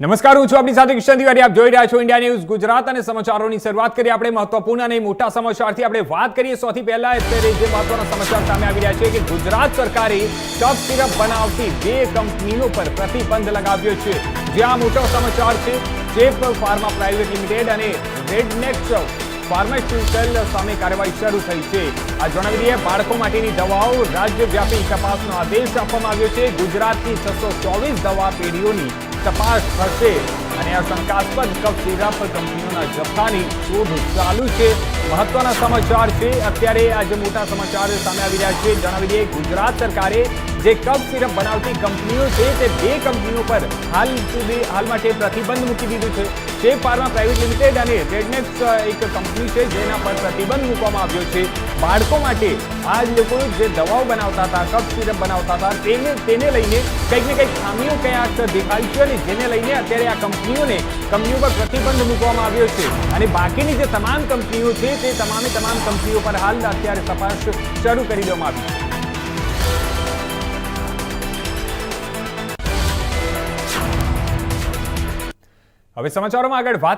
નમસ્કાર, હું છું આપણી સાથે કિશન તિવારી. આપ જોઈ રહ્યા છો ઇન્ડિયા ન્યૂઝ ગુજરાત અને સમાચારોની શરૂઆત કરીએ આપણે મહત્વપૂર્ણ અને મોટા સમાચારથી. આપણે વાત કરીએ સૌથી પહેલા અત્યારે જે મહત્વના સમાચાર સામે આવી રહ્યા છે કે ગુજરાત સરકારે કફ સિરપ બનાવતી બે કંપનીઓ પર પ્રતિબંધ લગાવ્યો છે. જે આ મોટો સમાચાર છે ચેપ ફાર્મા પ્રાઇવેટ લિમિટેડ અને રેડનેક્સ ફાર્માસ્યુટિકલ સામે કાર્યવાહી શરૂ થઈ છે. આ જણાવી દઈએ, બાળકો માટેની દવાઓ રાજ્યવ્યાપી તપાસનો આદેશ આપવામાં આવ્યો છે. ગુજરાતની છસો દવા પેઢીઓની તપાસ થશે અને આ શંકાસ્પદ કફ પર કંપનીઓના જથ્થાની શોધ ચાલુ છે. મહત્વના સમાચાર છે. અત્યારે આજે મોટા સમાચાર સામે આવી રહ્યા છે. જણાવી દઈએ, ગુજરાત સરકારે જે કફ સિરપ બનાવતી કંપનીઓ છે તે બે કંપનીઓ પર હાલ સુધી હાલ માટે પ્રતિબંધ મૂકી દીધું છે. જે ફાર્મા પ્રાઇવેટ લિમિટેડ અને રેડનેક્સ એક કંપની છે જેના પર પ્રતિબંધ મૂકવામાં આવ્યો છે. બાળકો માટે આ લોકો જે દવાઓ બનાવતા હતા કફ સિરપ બનાવતા હતા, તેને તેને લઈને કંઈક ને કંઈક ખામીઓ ક્યાંક દેખાય છે અને જેને લઈને અત્યારે આ કંપનીઓને કંપનીઓ પર પ્રતિબંધ મૂકવામાં આવ્યો છે. અને બાકીની જે તમામ કંપનીઓ છે તે તમામે તમામ કંપનીઓ પર હાલ અત્યારે તપાસ શરૂ કરી દેવામાં આવી છે. હવે સમાચારોમાં આગળ વાત